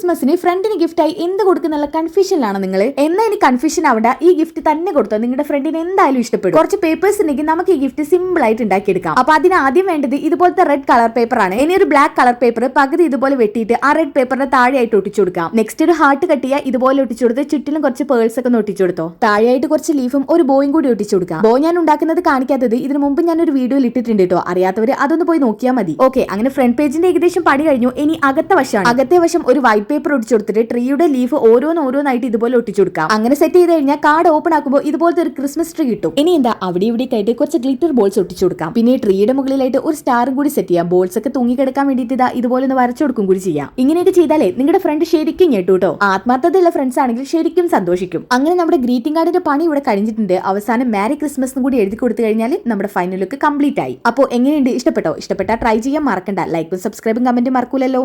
ക്രിസ്മസിന് ഫ്രണ്ടിന് ഗിഫ്റ്റായി എന്ത് കൊടുക്കുന്നുള്ള കൺഫ്യൂഷനിലാണ് നിങ്ങൾ എന്നാ ഇനി കൺഫ്യൂഷൻ ആവണ്ട. ഈ ഗിഫ്റ്റ് തന്നെ കൊടുത്തോ. നിങ്ങളുടെ ഫ്രണ്ടിന് എന്തായാലും ഇഷ്ടപ്പെടും. കുറച്ച് പേപ്പേഴ്സ് ഉണ്ടെങ്കിൽ നമുക്ക് ഈ ഗിഫ്റ്റ് സിമ്പിൾ ആയിട്ട് ഉണ്ടാക്കിയെടുക്കാം. അപ്പൊ അതിന് ആദ്യം വേണ്ടത് ഇതുപോലത്തെ റെഡ് കളർ പേപ്പർ ആണ്. ഇനി ഒരു ബ്ലാക്ക് കളർ പേപ്പർ പകുതി ഇതുപോലെ വെട്ടിയിട്ട് ആ റെഡ് പേപ്പറിന്റെ താഴെയായിട്ട് ഒട്ടിച്ചു കൊടുക്കാം. നെക്സ്റ്റ് ഒരു ഹാർട്ട് കട്ടിയ ഇതുപോലെ ഒട്ടിച്ചു കൊടുത്ത് ചുറ്റിലും കുറച്ച് പേഴ്സ് ഒക്കെ ഒട്ടിച്ചു കൊടുത്തോ. താഴെയായിട്ട് കുറച്ച് ലീഫും ഒരു ബോയും കൂടി ഒട്ടിച്ചു കൊടുക്കാം. ബോ ഞാൻ ഉണ്ടാക്കുന്നത് കാണിക്കാത്തത് ഇതിന് മുമ്പ് ഞാൻ ഒരു വീഡിയോയിൽ ഇട്ടിട്ടുണ്ട് കേട്ടോ അറിയാത്തവര് അതൊന്ന് പോയി നോക്കിയാൽ മതി. ഓക്കെ അങ്ങനെ ഫ്രണ്ട് പേജിന്റെ ഏകദേശം പണി കഴിഞ്ഞു. ഇനി അകത്തെ വശമാണ്. അകത്തെ വശം ഒരു വൈറ്റ് പേപ്പർ ഒട്ടിച്ചു കൊടുത്തിട്ട് ട്രീയുടെ ലീഫ് ഓരോന്ന് ഓരോന്നായിട്ട് ഇതുപോലെ ഒട്ടിച്ചു കൊടുക്കാം. അങ്ങനെ സെറ്റ് ചെയ്ത് കഴിഞ്ഞാൽ കാർഡ് ഓപ്പൺ ആക്കുമ്പോൾ ഇതുപോലത്തെ ഒരു ക്രിസ്മസ് ട്രീ കിട്ടും. ഇനി എന്താ അവിടെ ഇവിടെ ആയിട്ട് കുറച്ച് ഗ്ലിറ്റർ ബോൾസ് ഒട്ടിച്ചു കൊടുക്കാം. പിന്നെ ട്രീയുടെ മുകളിലായിട്ട് ഒരു സ്റ്റാറും കൂടി സെറ്റ് ചെയ്യാം. ബോൾസ് ഒക്കെ തൂങ്ങി കിടക്കാൻ വേണ്ടിയിട്ട് ഇതാ ഇതുപോലെ ഒന്ന് വരച്ചു കൊടുക്കും കൂടി ചെയ്യാം. ഇങ്ങനെയൊക്കെ ചെയ്താലേ നിങ്ങളുടെ ഫ്രണ്ട് ശരിക്കും ഞെട്ടൂട്ടോ ആത്മാർത്ഥതയുള്ള ഫ്രണ്ട്സ് ആണെങ്കിൽ ശരിക്കും സന്തോഷിക്കും. അങ്ങനെ നമ്മുടെ ഗ്രീറ്റിംഗ് കാർഡിന്റെ പണി ഇവിടെ കഴിഞ്ഞിട്ടുണ്ട്. അവസാനം മാരി ക്രിസ്മസ് കൂടി എഴുതി കൊടുത്തു കഴിഞ്ഞാൽ നമ്മുടെ ഫൈനൽ ലുക്ക് കംപ്ലീറ്റ് ആയി. അപ്പോൾ എങ്ങനെയുണ്ട്? ഇഷ്ടപ്പെട്ടോ? ഇഷ്ടപ്പെട്ടാൽ ട്രൈ ചെയ്യാൻ മറക്കണ്ട. ലൈക്കും സബ്സ്ക്രൈബും കമന്റും മറക്കൂലല്ലോ.